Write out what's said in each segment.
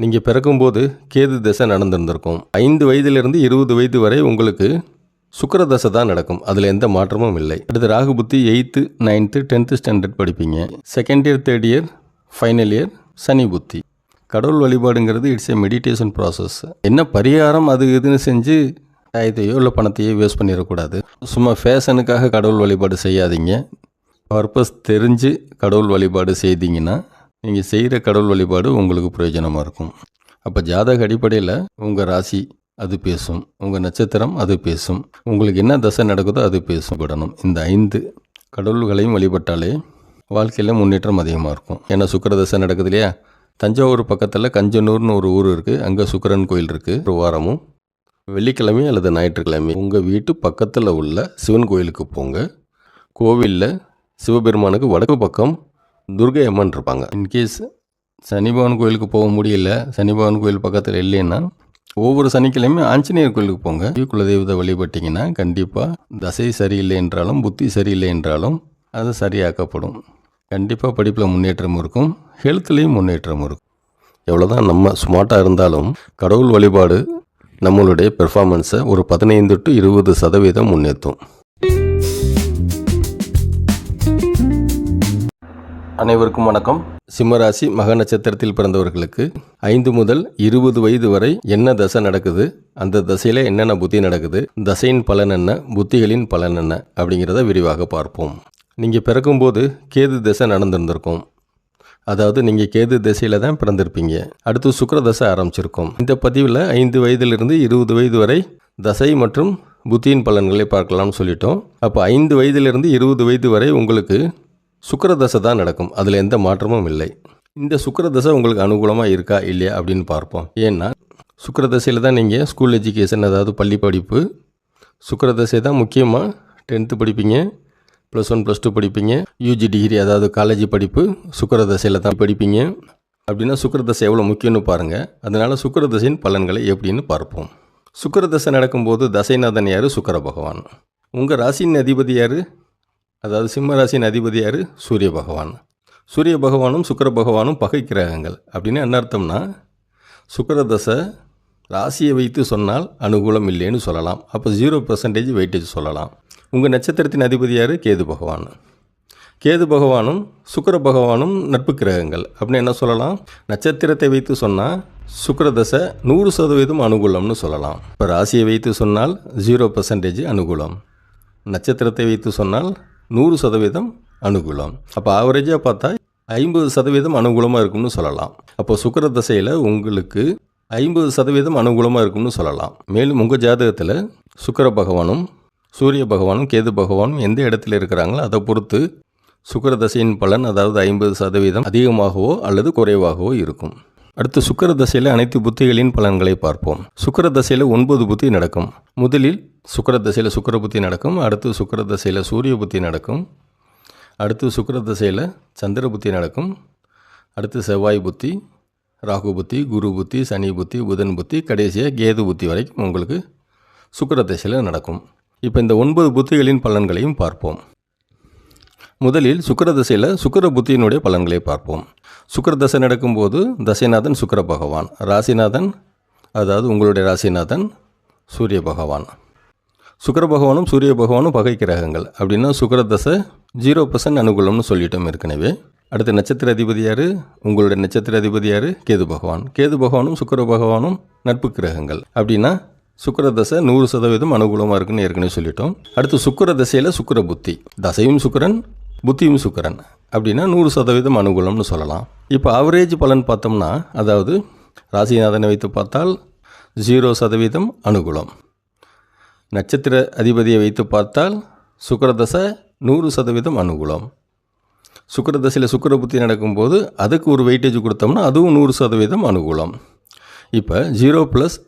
நீங்கள் பிறக்கும்போது கேது தசை நடந்திருந்திருக்கும். ஐந்து வயதிலிருந்து இருபது வயது வரை உங்களுக்கு சுக்கர தசை தான் நடக்கும். அதில் எந்த மாற்றமும் இல்லை. அடுத்து ராகு புத்தி எயித்து நைன்த்து டென்த்து ஸ்டாண்டர்ட் படிப்பீங்க. Second year third year final year Shani புத்தி. கடவுள் வழிபாடுங்கிறது இட்ஸ் ஏ மெடிடேஷன் ப்ராசஸ் என்ன பரிகாரம் அது இதுன்னு செஞ்சு டயத்தையோ இல்லை பணத்தையோ வேஸ்ட் பண்ணிடக்கூடாது. சும்மா ஃபேஷனுக்காக கடவுள் வழிபாடு செய்யாதீங்க. பர்பஸ் தெரிஞ்சு கடவுள் வழிபாடு செய்தீங்கன்னா நீங்கள் செய்கிற கடவுள் வழிபாடு உங்களுக்கு பிரயோஜனமாக இருக்கும். அப்போ ஜாதக அடிப்படையில் உங்கள் ராசி அது பேசும். உங்கள் நட்சத்திரம் அது பேசும். உங்களுக்கு என்ன தசை நடக்குதோ அது பேசும். விடணும் இந்த ஐந்து கடவுள்களையும் வழிபட்டாலே வாழ்க்கையில் முன்னேற்றம் அதிகமாக இருக்கும். ஏன்னா சுக்கர தசை நடக்குது இல்லையா? தஞ்சாவூர் பக்கத்தில் கஞ்சனூர்னு ஒரு ஊர் இருக்குது அங்கே சுக்கரன் கோயில் இருக்குது ஒரு வாரமும் வெள்ளிக்கிழமை அல்லது ஞாயிற்றுக்கிழமை உங்கள் வீட்டு பக்கத்தில் உள்ள சிவன் கோயிலுக்கு போங்க. கோவிலில் சிவபெருமானுக்கு வடக்கு பக்கம் துர்கை அம்மன் இருப்பாங்க இன்கேஸ் சனிபவன் கோயிலுக்கு போக முடியல சனிபவன் கோயில் பக்கத்தில் இல்லைன்னா ஒவ்வொரு சனிக்கிழமையும் ஆஞ்சநேயர் கோயிலுக்கு போங்க. குலதெய்வத்தை வழிபட்டிங்கன்னா கண்டிப்பாக தசை சரியில்லை என்றாலும் புத்தி சரியில்லை என்றாலும் அது சரியாக்கப்படும். கண்டிப்பாக படிப்பில் முன்னேற்றம் இருக்கும் ஹெல்த்லேயும் முன்னேற்றம் இருக்கும். எவ்வளோதான் நம்ம ஸ்மார்ட்டாக இருந்தாலும் கடவுள் வழிபாடு நம்மளுடைய பெர்ஃபார்மன்ஸை ஒரு பதினைந்து டு இருபது சதவீதம் முன்னேற்றும் அனைவருக்கும் வணக்கம். சிம்மராசி மக நட்சத்திரத்தில் பிறந்தவர்களுக்கு ஐந்து முதல் இருபது வயது வரை என்ன தசை நடக்குது? அந்த தசையில் என்னென்ன புத்தி நடக்குது? தசையின் பலன் என்ன? புத்திகளின் பலன் என்ன? அப்படிங்கிறத விரிவாக பார்ப்போம். நீங்கள் பிறக்கும்போது கேது தசை நடந்திருந்திருக்கும். அதாவது நீங்கள் கேது திசையில் தான் பிறந்திருப்பீங்க. அடுத்து சுக்கர தசை ஆரம்பிச்சிருக்கும். இந்த பதிவில் ஐந்து வயதிலிருந்து இருபது வயது வரை தசை மற்றும் புத்தியின் பலன்களை பார்க்கலாம்னு சொல்லிட்டோம். அப்போ ஐந்து வயதிலிருந்து இருபது வயது வரை உங்களுக்கு சுக்கரதசை தான் நடக்கும். அதில் எந்த மாற்றமும் இல்லை. இந்த சுக்கரதசை உங்களுக்கு அனுகூலமாக இருக்கா இல்லையா அப்படின்னு பார்ப்போம். ஏன்னா சுக்கரதசையில் தான் நீங்கள் ஸ்கூல் எஜுகேஷன் அதாவது பள்ளி படிப்பு சுக்கரதசை தான் முக்கியமாக டென்த்து படிப்பீங்க ப்ளஸ் ஒன் ப்ளஸ் டூ படிப்பீங்க யூஜி டிகிரி அதாவது காலேஜ் படிப்பு சுக்கரதசையில் தான் படிப்பீங்க. அப்படின்னா சுக்கரதசை எவ்வளோ முக்கியம்னு பாருங்கள் அதனால் சுக்கரதசையின் பலன்களை எப்படின்னு பார்ப்போம். சுக்கரதசை நடக்கும்போது தசைநாதன் யார்? சுக்கர பகவான். உங்கள் ராசியின் அதிபதி யார்? அதாவது சிம்மராசியின் அதிபதியார் அதிபதி யார்? சூரிய பகவான். சூரிய பகவானும் சுக்கிர பகவானும் பகை கிரகங்கள். அப்படின்னு என்ன அர்த்தம்னா சுக்கிர தசை ராசியை வைத்து சொன்னால் அனுகூலம் இல்லைன்னு சொல்லலாம். அப்போ ஜீரோ பர்சன்டேஜ் வெயிட்டேஜ் சொல்லலாம். உங்கள் நட்சத்திரத்தின் அதிபதி யார்? கேது பகவான். கேது பகவானும் சுக்கிர பகவானும் நட்பு கிரகங்கள். அப்படின்னு என்ன சொல்லலாம்? நட்சத்திரத்தை வைத்து சொன்னால் சுக்கரதசை நூறு சதவீதம் அனுகூலம்னு சொல்லலாம். இப்போ ராசியை வைத்து சொன்னால் ஜீரோ பர்சன்டேஜ் அனுகூலம். நட்சத்திரத்தை வைத்து சொன்னால் நூறு சதவீதம் அனுகூலம். அப்போ ஆவரேஜாக பார்த்தா ஐம்பது சதவீதம் அனுகூலமாக இருக்கும்னு சொல்லலாம். அப்போ சுக்கிர தசையில் உங்களுக்கு ஐம்பது சதவீதம் அனுகூலமாக இருக்கும்னு சொல்லலாம். மேலும் உங்கள் ஜாதகத்தில் சுக்கிர பகவானும் சூரிய பகவானும் கேது பகவானும் எந்த இடத்துல இருக்கிறாங்களோ அதை பொறுத்து சுக்கிர தசையின் பலன் அதாவது ஐம்பது சதவீதம் அதிகமாகவோ அல்லது குறைவாகவோ இருக்கும். அடுத்து சுக்கர தசையில் அனைத்து புத்திகளின் பலன்களை பார்ப்போம். சுக்கர தசையில் ஒன்பது புத்தி நடக்கும். முதலில் சுக்கர தசையில் சுக்கிர புத்தி நடக்கும். அடுத்து சுக்கிர தசையில் சூரிய புத்தி நடக்கும். அடுத்து சுக்கர தசையில் சந்திர புத்தி நடக்கும். அடுத்து செவ்வாய் புத்தி ராகு புத்தி குரு புத்தி சனி புத்தி புதன் புத்தி கடைசியாக கேது புத்தி வரைக்கும் உங்களுக்கு சுக்கர தசையில் நடக்கும். இப்போ இந்த ஒன்பது புத்திகளின் பலன்களையும் பார்ப்போம். முதலில் சுக்கிர தசையில் சுக்கிர புத்தியினுடைய பலன்களை பார்ப்போம். சுக்கர தசை நடக்கும்போது தசைநாதன் சுக்கர பகவான். ராசிநாதன் அதாவது உங்களுடைய ராசிநாதன் சூரிய பகவான். சுக்கிர பகவானும் சூரிய பகவானும் பகை கிரகங்கள். அப்படின்னா சுக்கர தசை ஜீரோ பர்சன்ட் அனுகூலம்னு சொல்லிட்டோம் ஏற்கனவே. அடுத்த நட்சத்திர அதிபதி யார்? உங்களுடைய நட்சத்திர அதிபதி யார்? கேது பகவான். கேது பகவானும் சுக்கிர பகவானும் நட்பு கிரகங்கள். அப்படின்னா சுக்கர தசை நூறு சதவீதம் அனுகூலமாக இருக்குன்னு ஏற்கனவே சொல்லிட்டோம். அடுத்து சுக்கிர தசையில் சுக்கிர புத்தி. தசையும் சுக்கிரன் புத்தியும் சுக்கரன் அப்படின்னா நூறு சதவீதம் அனுகூலம்னு சொல்லலாம். இப்போ ஆவரேஜ் பலன் பார்த்தோம்னா அதாவது ராசிநாதனை வைத்து பார்த்தால் ஜீரோ சதவீதம் அனுகூலம். நட்சத்திர அதிபதியை வைத்து பார்த்தால் சுக்கரதசை நூறு சதவீதம் அனுகூலம். சுக்கரதசையில் சுக்கிர புத்தி நடக்கும்போது அதுக்கு ஒரு வெயிட்டேஜ் கொடுத்தோம்னா அதுவும் நூறு சதவீதம் அனுகூலம். இப்போ ஜீரோ ப்ளஸ்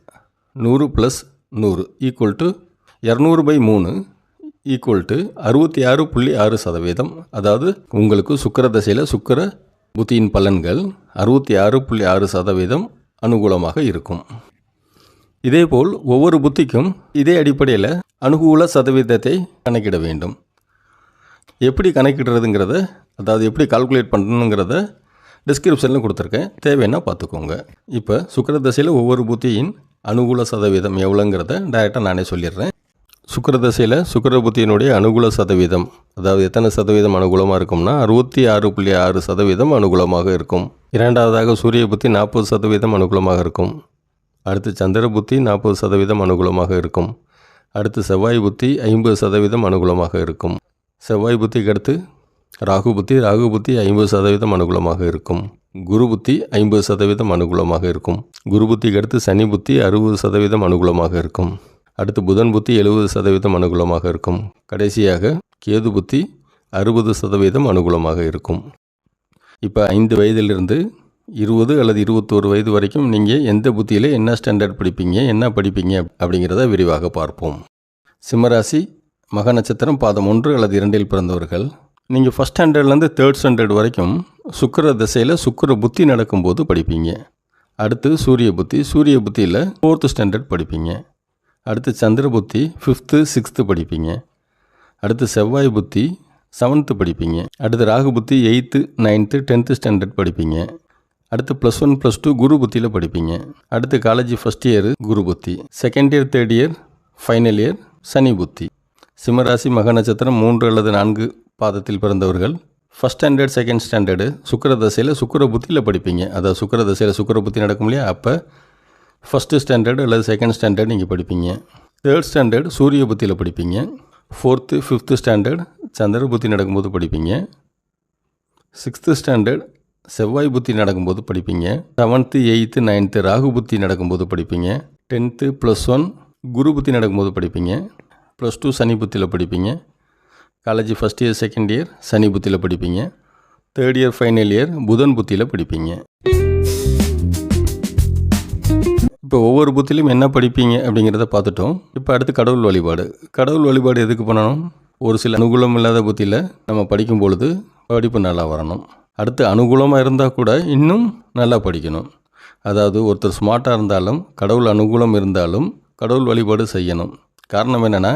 நூறு ப்ளஸ் நூறு ஈக்குவல் டு இரநூறு பை மூணு. ஈக்குவல் டு அறுபத்தி ஆறு புள்ளி ஆறு சதவீதம். அதாவது உங்களுக்கு சுக்கிர தசையில் சுக்கிர புத்தியின் பலன்கள் அறுபத்தி ஆறு புள்ளி ஆறு சதவீதம் அனுகூலமாக இருக்கும். இதேபோல் ஒவ்வொரு புத்திக்கும் இதே அடிப்படையில் அனுகூல சதவீதத்தை கணக்கிட வேண்டும். எப்படி கணக்கிடுறதுங்கிறத அதாவது எப்படி கால்குலேட் பண்ணணுங்கிறத டிஸ்கிரிப்ஷனில் கொடுத்துருக்கேன். தேவைன்னா பார்த்துக்கோங்க. இப்போ சுக்கிர தசையில் ஒவ்வொரு புத்தியின் அனுகூல சதவீதம் எவ்வளோங்கிறத டைரெக்டாக நானே சொல்லிடுறேன். சுக்கிர தசையில் புத்தியினுடைய அனுகூல சதவீதம் அதாவது எத்தனை சதவீதம் அனுகூலமாக இருக்கும்னா அறுபத்தி ஆறு புள்ளி ஆறு சதவீதம் அனுகூலமாக இருக்கும். இரண்டாவதாக சூரிய புத்தி நாற்பது சதவீதம் அனுகூலமாக இருக்கும். அடுத்து சந்திர புத்தி நாற்பது சதவீதம் அனுகூலமாக இருக்கும். அடுத்து செவ்வாய் புத்தி ஐம்பது சதவீதம் அனுகூலமாக இருக்கும். செவ்வாய் புத்திக்கு அடுத்து ராகு புத்தி ராகு புத்தி ஐம்பது சதவீதம் அனுகூலமாக இருக்கும். குரு புத்தி ஐம்பது சதவீதம் அனுகூலமாக இருக்கும். குரு புத்திக்கு அடுத்து சனி புத்தி அறுபது சதவீதம் அனுகூலமாக இருக்கும். அடுத்து புதன் புத்தி எழுபது சதவீதம் அனுகூலமாக இருக்கும். கடைசியாக கேது புத்தி அறுபது சதவீதம் அனுகூலமாக இருக்கும். இப்போ ஐந்து வயதிலிருந்து இருபது அல்லது இருபத்தோரு வயது வரைக்கும் நீங்கள் எந்த புத்தியில் என்ன ஸ்டாண்டர்ட் படிப்பீங்க என்ன படிப்பீங்க அப்படிங்கிறத விரிவாக பார்ப்போம். சிம்மராசி மக நட்சத்திரம் பாதம் ஒன்று அல்லது இரண்டில் பிறந்தவர்கள். நீங்கள் ஃபஸ்ட் ஸ்டாண்டர்ட்லேருந்து தேர்ட் ஸ்டாண்டர்ட் வரைக்கும் சுக்கர திசையில் சுக்கர புத்தி நடக்கும்போது படிப்பீங்க. அடுத்து சூரிய புத்தி சூரிய புத்தியில் ஃபோர்த்து ஸ்டாண்டர்ட் படிப்பீங்க. அடுத்து சந்திர புத்தி ஃபிஃப்த்து சிக்ஸ்த்து படிப்பீங்க. அடுத்து செவ்வாய் புத்தி செவன்த்து படிப்பீங்க. அடுத்து ராகு புத்தி எயித்து நைன்த்து டென்த்து ஸ்டாண்டர்ட் படிப்பீங்க. அடுத்து plus one plus two Guru புத்தியில் படிப்பீங்க. அடுத்து காலேஜ் ஃபஸ்ட் இயர் குரு புத்தி. Second year third year final year Shani புத்தி. சிம்மராசி மக நட்சத்திரம் மூன்று அல்லது நான்கு பாதத்தில் பிறந்தவர்கள். ஃபஸ்ட் ஸ்டாண்டர்ட் செகண்ட் ஸ்டாண்டர்டு சுக்கர தசையில் சுக்கர புத்தியில் படிப்பீங்க. அதாவது சுக்கர தசையில் சுக்கர புத்தி நடக்கும் இல்லையா? அப்போ ஃபஸ்ட்டு ஸ்டாண்டர்டு அல்லது செகண்ட் ஸ்டாண்டர்ட் நீங்கள் படிப்பீங்க. தேர்ட் ஸ்டாண்டர்ட் சூரிய புத்தியில் படிப்பீங்க. ஃபோர்த்து ஃபிஃப்த்து ஸ்டாண்டர்ட் சந்திர புத்தி நடக்கும்போது படிப்பீங்க. சிக்ஸ்த்து ஸ்டாண்டர்ட் செவ்வாய் புத்தி நடக்கும்போது படிப்பீங்க. செவன்த்து எயித்து நைன்த்து ராகு புத்தி நடக்கும்போது படிப்பீங்க. டென்த்து ப்ளஸ் ஒன் குரு புத்தி நடக்கும்போது படிப்பீங்க. ப்ளஸ் டூ சனி புத்தியில் படிப்பீங்க. College first year second year Shani புத்தியில் படிப்பீங்க. தேர்ட் இயர் ஃபைனல் இயர் புதன் புத்தியில் படிப்பீங்க. இப்போ ஒவ்வொரு புத்திலையும் என்ன படிப்பீங்க அப்படிங்கிறத பார்த்துட்டோம். இப்போ அடுத்து கடவுள் வழிபாடு. கடவுள் வழிபாடு எதுக்கு பண்ணணும்? ஒரு சில அனுகூலம் இல்லாத புத்தியில் நம்ம படிக்கும் பொழுது படிப்பு நல்லா வரணும். அடுத்து அனுகூலமாக இருந்தால் கூட இன்னும் நல்லா படிக்கணும். அதாவது ஒருத்தர் ஸ்மார்ட்டாக இருந்தாலும் கடவுள் அனுகூலம் இருந்தாலும் கடவுள் வழிபாடு செய்யணும். காரணம் என்னென்னா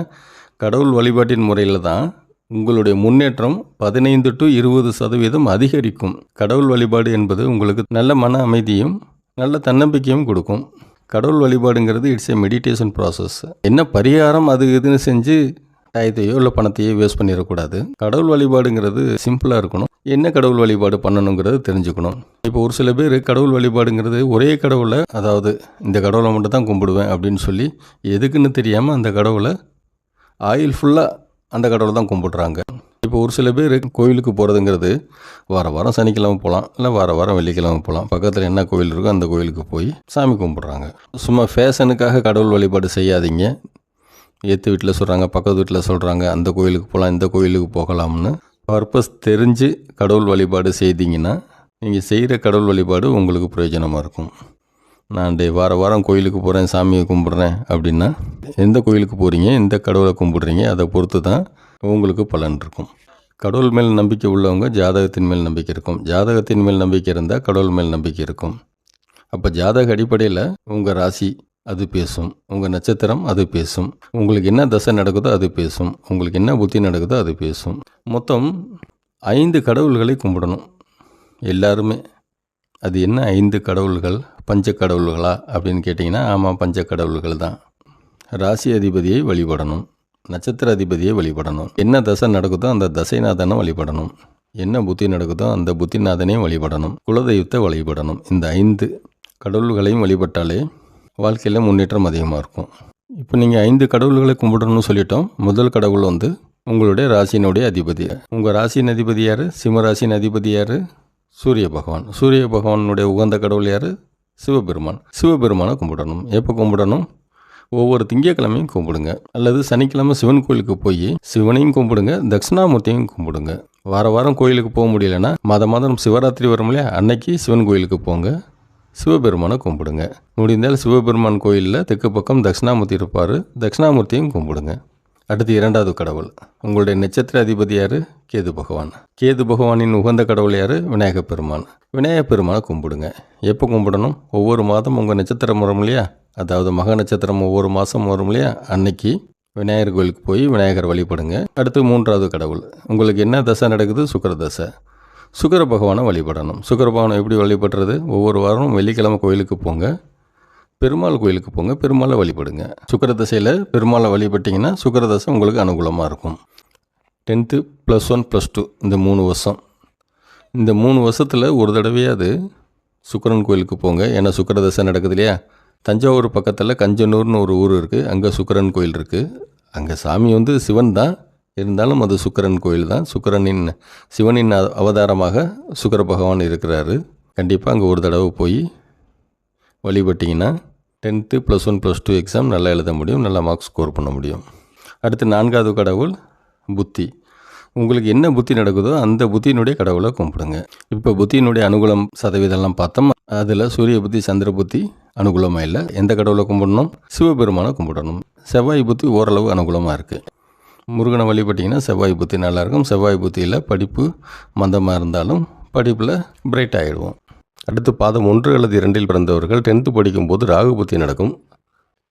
கடவுள் வழிபாட்டின் முறையில் தான் உங்களுடைய முன்னேற்றம் பதினைந்து டு இருபது சதவீதம் அதிகரிக்கும். கடவுள் வழிபாடு என்பது உங்களுக்கு நல்ல மன அமைதியும் நல்ல தன்னம்பிக்கையும் கொடுக்கும். கடவுள் வழிபாடுங்கிறது இட்ஸ் ஏ மெடிடேஷன் ப்ராசஸ் என்ன பரிகாரம் அது இதுன்னு செஞ்சு டயத்தையோ இல்லை பணத்தையோ வேஸ்ட் பண்ணிடக்கூடாது. கடவுள் வழிபாடுங்கிறது சிம்பிளாக இருக்கணும். என்ன கடவுள் வழிபாடு பண்ணணுங்கிறது தெரிஞ்சுக்கணும். இப்போ ஒரு சில பேர் கடவுள் வழிபாடுங்கிறது ஒரே கடவுளை அதாவது இந்த கடவுளை மட்டும் தான் கும்பிடுவேன் அப்படின்னு சொல்லி எதுக்குன்னு தெரியாமல் அந்த கடவுளை ஆயில் ஃபுல்லாக அந்த கடவுளை தான் கும்பிடுறாங்க. இப்போ ஒரு சில பேர் கோயிலுக்கு போகிறதுங்கிறது வார வாரம் சனிக்கிழமை போகலாம் இல்லை வார வாரம் வெள்ளிக்கிழமை போகலாம். பக்கத்தில் என்ன கோயில் இருக்கோ அந்த கோயிலுக்கு போய் சாமி கும்பிட்றாங்க. சும்மா ஃபேஷனுக்காக கடவுள் வழிபாடு செய்யாதீங்க. ஏற்று வீட்டில் சொல்கிறாங்க பக்கத்து வீட்டில் சொல்கிறாங்க அந்த கோயிலுக்கு போகலாம் இந்த கோயிலுக்கு போகலாம்னு. பர்பஸ் தெரிஞ்சு கடவுள் வழிபாடு செய்தீங்கன்னா நீங்கள் செய்கிற கடவுள் வழிபாடு உங்களுக்கு பிரயோஜனமாக இருக்கும். நான் டே வார வாரம் கோயிலுக்கு போகிறேன் சாமியை கும்பிட்றேன் அப்படின்னா எந்த கோயிலுக்கு போகிறீங்க எந்த கடவுளை கும்பிட்றீங்க அதை பொறுத்து தான் உங்களுக்கு பலன் இருக்கும். கடவுள் மேல் நம்பிக்கை உள்ளவங்க ஜாதகத்தின் மேல் நம்பிக்கை இருக்கும். ஜாதகத்தின் மேல் நம்பிக்கை இருந்தால் கடவுள் மேல் நம்பிக்கை இருக்கும். அப்போ ஜாதக அடிப்படையில் உங்கள் ராசி அது பேசும். உங்கள் நட்சத்திரம் அது பேசும். உங்களுக்கு என்ன தசை நடக்குதோ அது பேசும். உங்களுக்கு என்ன புத்தி நடக்குதோ அது பேசும். மொத்தம் ஐந்து கடவுள்களை கும்பிடணும். எல்லாருமே. அது என்ன ஐந்து கடவுள்கள்? பஞ்ச கடவுள்களா? அப்படின்னு கேட்டிங்கன்னா ஆமாம் பஞ்ச கடவுள்கள் தான். ராசி அதிபதியை வழிபடணும். நட்சத்திர அதிபதியை வழிபடணும். என்ன தசை நடக்குதோ அந்த தசைநாதனை வழிபடணும். என்ன புத்தி நடக்குதோ அந்த புத்திநாதனையும் வழிபடணும். குலதெய்வத்தை வழிபடணும். இந்த ஐந்து கடவுள்களையும் வழிபட்டாலே வாழ்க்கையில் முன்னேற்றம் அதிகமாக இருக்கும். இப்போ நீங்கள் ஐந்து கடவுள்களை கும்பிடணும்னு சொல்லிட்டோம். முதல் கடவுள் வந்து உங்களுடைய ராசியினுடைய அதிபதி. உங்கள் ராசியின் அதிபதி யார்? சிம்மராசியின் அதிபதி யார்? சூரிய பகவான். சூரிய பகவானுடைய உகந்த கடவுள் யார்? சிவபெருமான். சிவபெருமானை கும்பிடணும். எப்போ கும்பிடணும்? ஒவ்வொரு திங்கக்கிழமையும் கும்பிடுங்க. அல்லது சனிக்கிழமை சிவன் கோயிலுக்கு போய் சிவனையும் கும்பிடுங்க தட்சிணாமூர்த்தியும் கும்பிடுங்க. வார வாரம் கோயிலுக்கு போக முடியலன்னா மத மாதம் சிவராத்திரி வரும் இல்லையா? அன்னைக்கு சிவன் கோயிலுக்கு போங்க. சிவபெருமானை கும்பிடுங்க. முடிந்தால் சிவபெருமான் கோயிலில் தெற்கு பக்கம் தட்சிணாமூர்த்தி இருப்பார். தட்சிணாமூர்த்தியும் கும்பிடுங்க. அடுத்து இரண்டாவது கடவுள். உங்களுடைய நட்சத்திர அதிபதி யார்? கேது பகவான். கேது பகவானின் உகந்த கடவுள் யார்? விநாயகப் பெருமான். விநாயகப் பெருமானை கும்பிடுங்க. எப்போ கும்பிடணும்? ஒவ்வொரு மாதம் உங்கள் நட்சத்திரம் வரும் இல்லையா அதாவது மக நட்சத்திரம் ஒவ்வொரு மாதம் வரும் இல்லையா? அன்னைக்கு விநாயகர் கோயிலுக்கு போய் விநாயகர் வழிபடுங்க. அடுத்து மூன்றாவது கடவுள். உங்களுக்கு என்ன தசை நடக்குது? சுக்கர தசை. சுக்கர பகவானை வழிபடணும். சுக்கர பகவானை எப்படி வழிபடுறது? ஒவ்வொரு வாரமும் வெள்ளிக்கிழமை கோயிலுக்கு போங்க. பெருமாள் கோயிலுக்கு போங்க. பெருமாளை வழிபடுங்க. சுக்கர தசையில் பெருமாளை வழிபட்டிங்கன்னா சுக்கர தசை உங்களுக்கு அனுகூலமாக இருக்கும். Tenth plus one plus two இந்த மூணு வருஷம். இந்த மூணு வருஷத்தில் ஒரு தடவையாவது சுக்கரன் கோயிலுக்கு போங்க. ஏன்னா சுக்கர தசை நடக்குது இல்லையா? தஞ்சாவூர் பக்கத்தில் கஞ்சனூர்னு ஒரு ஊர் இருக்குது அங்கே சுக்கரன் கோயில் இருக்குது அங்கே சாமி வந்து சிவன் தான். இருந்தாலும் அது சுக்கரன் கோயில் தான். சுக்கரனின் சிவனின் அவ- அவதாரமாக சுக்கர பகவான் இருக்கிறாரு. கண்டிப்பாக அங்கே ஒரு தடவை போய் வழிபட்டிங்கன்னா tenth plus one plus two exam நல்லா எழுத முடியும். நல்லா மார்க்ஸ் ஸ்கோர் பண்ண முடியும். அடுத்து நான்காவது கடவுள் புத்தி. உங்களுக்கு என்ன புத்தி நடக்குதோ அந்த புத்தியினுடைய கடவுளை கும்பிடுங்க. இப்போ புத்தியினுடைய அனுகூலம் சதவீதம்லாம் பார்த்தோம். அதில் சூரிய புத்தி சந்திர புத்தி அனுகூலமாக இல்லை. எந்த கடவுளை கும்பிடணும்? சிவபெருமானை கும்பிடணும். செவ்வாய் புத்தி ஓரளவு அனுகூலமாக இருக்குது முருகனை வழிபட்டிங்கன்னா செவ்வாய் புத்தி நல்லாயிருக்கும் செவ்வாய் புத்தியில் படிப்பு மந்தமாக இருந்தாலும் படிப்பில் பிரைட் ஆகிடுவோம் அடுத்து பாதம் ஒன்று அல்லது இரண்டில் பிறந்தவர்கள் டென்த்து படிக்கும்போது ராகு புத்தி நடக்கும்.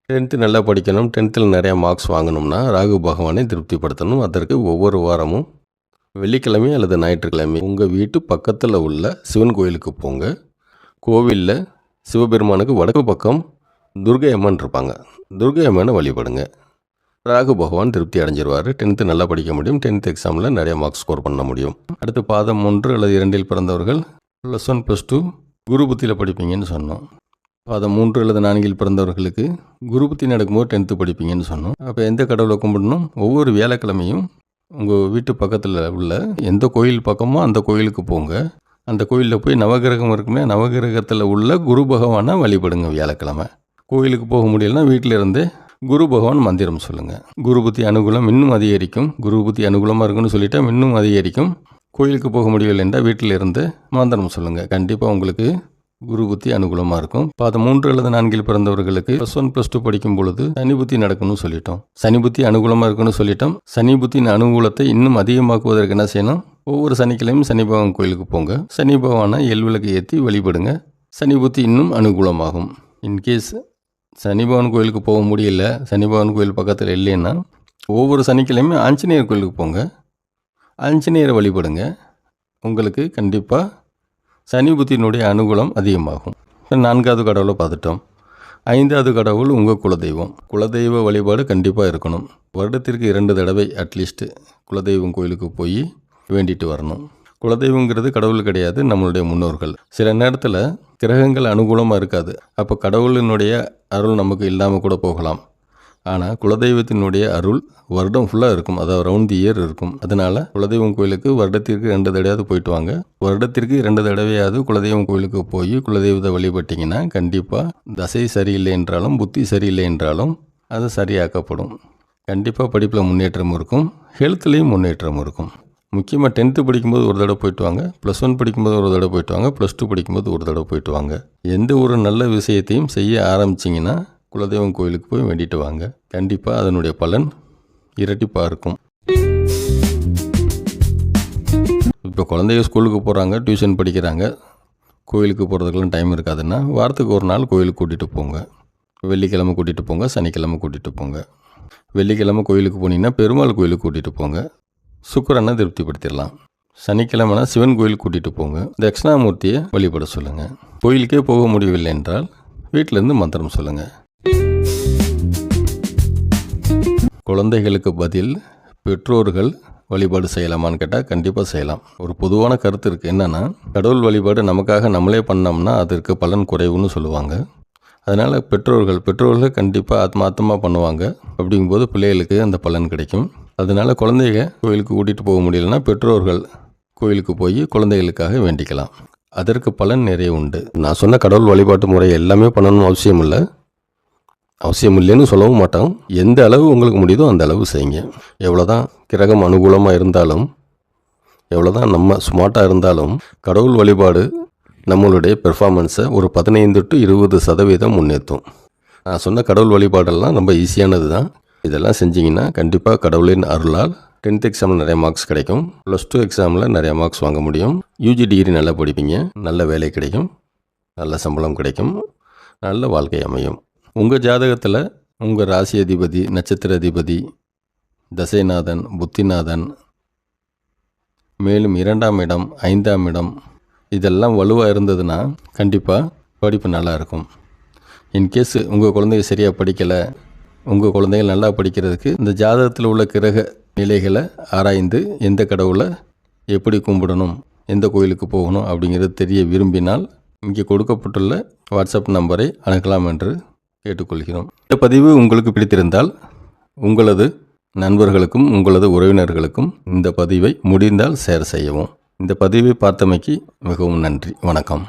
டென்த்து நல்லா படிக்கணும். டென்த்தில் நிறையா மார்க்ஸ் வாங்கணும்னா ராகு பகவானை திருப்திப்படுத்தணும். அதற்கு ஒவ்வொரு வாரமும் வெள்ளிக்கிழமை அல்லது ஞாயிற்றுக்கிழமை உங்கள் வீட்டு பக்கத்தில் உள்ள சிவன் கோயிலுக்கு போங்க. கோவிலில் சிவபெருமானுக்கு வடக்கு பக்கம் துர்கை அம்மன் இருப்பாங்க. துர்கை அம்மனை வழிபடுங்க. ராகு பகவான் திருப்தி அடைஞ்சிருவார். டென்த்து நல்லா படிக்க முடியும். டென்த் எக்ஸாமில் நிறைய மார்க்ஸ் ஸ்கோர் பண்ண முடியும். அடுத்து பாதம் ஒன்று அல்லது இரண்டில் பிறந்தவர்கள் plus one plus two Guru புத்தியில் படிப்பீங்கன்னு சொன்னோம். பாதம் மூன்று அல்லது நான்கில் பிறந்தவர்களுக்கு குரு புத்தி நடக்கும்போது டென்த்து படிப்பீங்கன்னு சொன்னோம். அப்போ எந்த கடவுளை கும்பிடணும்? ஒவ்வொரு வியாழக்கிழமையும் உங்கள் வீட்டு பக்கத்தில் உள்ள எந்த கோயில் பக்கமோ அந்த கோயிலுக்கு போங்க. அந்த கோயிலில் போய் நவகிரகம் இருக்குமே நவகிரகத்தில் உள்ள குரு பகவானை வழிபடுங்க வியாழக்கிழமை. கோயிலுக்கு போக முடியலன்னா வீட்டில் இருந்தே குரு பகவான் மந்திரம் சொல்லுங்கள் குரு புத்தி அனுகூலம் இன்னும் அதிகரிக்கும். குரு புத்தி அனுகூலமாக இருக்குன்னு சொல்லிட்டா இன்னும் அதிகரிக்கும். கோயிலுக்கு போக முடியவில்லை என்றால் வீட்டில் இருந்து மந்திரம் சொல்லுங்கள் கண்டிப்பாக உங்களுக்கு குரு புத்தி அனுகூலமாக இருக்கும். இப்போ அது மூன்று அல்லது நான்கில் பிறந்தவர்களுக்கு ப்ளஸ் ஒன் ப்ளஸ் டூ படிக்கும் பொழுது சனி புத்தி நடக்கணும்னு சொல்லிட்டோம். சனி புத்தி அனுகூலமாக இருக்குன்னு சொல்லிட்டோம். சனி புத்தியின் அனுகூலத்தை இன்னும் அதிகமாக்குவதற்கு என்ன செய்யணும்? ஒவ்வொரு சனிக்கிழமையும் சனி பகவான் கோயிலுக்கு போங்க. சனி பகவானை எல் விளக்கு ஏற்றி வழிபடுங்க. சனி புத்தி இன்னும் அனுகூலமாகும். இன்கேஸ் சனி பகவான் கோயிலுக்கு போக முடியல சனி பகவான் கோயில் பக்கத்தில் இல்லைன்னா ஒவ்வொரு சனிக்கிழமையும் ஆஞ்சநேயர் கோயிலுக்கு போங்க. ஆஞ்சநேயரை வழிபடுங்க. உங்களுக்கு கண்டிப்பாக சனி புத்தியினுடைய அனுகூலம் அதிகமாகும். நான்காவது கடவுளை பார்த்துட்டோம். ஐந்தாவது கடவுள் உங்கள் குலதெய்வம். குலதெய்வ வழிபாடு கண்டிப்பாக இருக்கணும். வருடத்திற்கு இரண்டு தடவை அட்லீஸ்ட்டு குலதெய்வம் கோயிலுக்கு போய் வேண்டிட்டு வரணும். குலதெய்வங்கிறது கடவுள் கிடையாது நம்மளுடைய முன்னோர்கள். சில நேரத்தில் கிரகங்கள் அனுகூலமாக இருக்காது. அப்போ கடவுளினுடைய அருள் நமக்கு இல்லாமல் கூட போகலாம். ஆனால் குலதெய்வத்தினுடைய அருள் வருடம் ஃபுல்லாக இருக்கும். அதாவது ரவுண்ட் தி இயர் இருக்கும். அதனால குலதெய்வம் கோயிலுக்கு வருடத்திற்கு ரெண்டு தடவையாவது போயிட்டு வாங்க. வருடத்திற்கு ரெண்டு தடவையாவது குலதெய்வம் கோயிலுக்கு போய் குலதெய்வத்தை வழிபட்டிங்கன்னா கண்டிப்பாக தசை சரியில்லை என்றாலும் புத்தி சரியில்லை என்றாலும் அது சரியாக்கப்படும். கண்டிப்பாக படிப்பில் முன்னேற்றம் இருக்கும். ஹெல்த்லேயும் முன்னேற்றம் இருக்கும். முக்கியமாக டென்த்து படிக்கும்போது ஒரு தடவை போயிட்டு வாங்க. ப்ளஸ் ஒன் படிக்கும்போது ஒரு தடவை போயிட்டு வாங்க. ப்ளஸ் டூ படிக்கும்போது ஒரு தடவை போயிட்டு வாங்க. எந்த ஒரு நல்ல விஷயத்தையும் செய்ய ஆரம்பிச்சிங்கன்னா குலதெய்வம் கோயிலுக்கு போய் வேண்டிட்டு வாங்க. கண்டிப்பாக அதனுடைய பலன் இரட்டிப்பாக இருக்கும். இப்போ குழந்தைங்க ஸ்கூலுக்கு போகிறாங்க டியூஷன் படிக்கிறாங்க. கோயிலுக்கு போகிறதுக்கெல்லாம் டைம் இருக்காதுன்னா வாரத்துக்கு ஒரு நாள் கோயிலுக்கு கூட்டிகிட்டு போங்க. வெள்ளிக்கிழமை கூட்டிகிட்டு போங்க சனிக்கிழமை கூட்டிகிட்டு போங்க. வெள்ளிக்கிழமை கோயிலுக்கு போனீங்கன்னா பெருமாள் கோயிலுக்கு கூட்டிகிட்டு போங்க. சுக்கிரனை திருப்திப்படுத்திடலாம். சனிக்கிழமைனா சிவன் கோயிலுக்கு கூட்டிகிட்டு போங்க. தட்சிணாமூர்த்தியை வழிபட சொல்லுங்கள் கோயிலுக்கே போக முடியவில்லை என்றால் வீட்டிலேருந்து மந்திரம் சொல்லுங்கள் குழந்தைகளுக்கு பதில் பெற்றோர்கள் வழிபாடு செய்யலாமான்னு கேட்டால் கண்டிப்பாக செய்யலாம். ஒரு பொதுவான கருத்து இருக்குது என்னென்னா கடவுள் வழிபாடு நமக்காக நம்மளே பண்ணோம்னா அதற்கு பலன் குறைவுன்னு சொல்லுவாங்க. அதனால் பெற்றோர்கள் பெற்றோர்கள் கண்டிப்பாக ஆத்மாத்தமாக பண்ணுவாங்க. அப்படிங்கும்போது பிள்ளைகளுக்கு அந்த பலன் கிடைக்கும். அதனால் குழந்தைங்க கோயிலுக்கு கூட்டிகிட்டு போக முடியலன்னா பெற்றோர்கள் கோயிலுக்கு போய் குழந்தைகளுக்காக வேண்டிக்கலாம். அதற்கு பலன் நிறைய உண்டு. நான் சொன்ன கடவுள் வழிபாட்டு முறை எல்லாமே பண்ணணும்னு அவசியம் இல்லை. அவசியம் இல்லைன்னு சொல்லவும் மாட்டோம். எந்த அளவு உங்களுக்கு முடியுதோ அந்த அளவு செய்யுங்க. எவ்வளோ தான் கிரகம் அனுகூலமாக இருந்தாலும் எவ்வளோ தான் நம்ம ஸ்மார்ட்டாக இருந்தாலும் கடவுள் வழிபாடு நம்மளுடைய பெர்ஃபார்மன்ஸை ஒரு பதினைந்து டு இருபது சதவீதம் முன்னேற்றும். நான் சொன்ன கடவுள் வழிபாடெல்லாம் ரொம்ப ஈஸியானது தான் இதெல்லாம் செஞ்சீங்கன்னா கண்டிப்பாக கடவுளின் அருளால் டென்த் எக்ஸாமில் நிறைய மார்க்ஸ் கிடைக்கும். ப்ளஸ் டூ எக்ஸாமில் நிறைய மார்க்ஸ் வாங்க முடியும். யூஜி டிகிரி நல்லா படிப்பீங்க. நல்ல வேலை கிடைக்கும். நல்ல சம்பளம் கிடைக்கும். நல்ல வாழ்க்கை அமையும். உங்கள் ஜாதகத்தில் உங்கள் ராசி அதிபதி நட்சத்திர அதிபதி தசைநாதன் புத்திநாதன் மேலும் இரண்டாம் இடம் ஐந்தாம் இடம் இதெல்லாம் வலுவாக இருந்ததுன்னா கண்டிப்பாக படிப்பு நல்லா இருக்கும். இன்கேஸ் உங்கள் குழந்தைங்க சரியாக படிக்கலை உங்கள் குழந்தைகள் நல்லா படிக்கிறதுக்கு இந்த ஜாதகத்தில் உள்ள கிரக நிலைகளை ஆராய்ந்து எந்த கடவுளை எப்படி கும்பிடணும் எந்த கோயிலுக்கு போகணும் அப்படிங்கிறது தெரிய விரும்பினால் இங்கே கொடுக்கப்பட்டுள்ள வாட்ஸ்அப் நம்பரை அணுகலாம் என்று கேட்டுக்கொள்கிறோம். இந்த பதிவு உங்களுக்கு பிடித்திருந்தால் உங்களது நண்பர்களுக்கும் உங்களது உறவினர்களுக்கும் இந்த பதிவை முடிந்தால் ஷேர் செய்யவும். இந்த பதிவை பார்த்தமைக்கு மிகவும் நன்றி. வணக்கம்.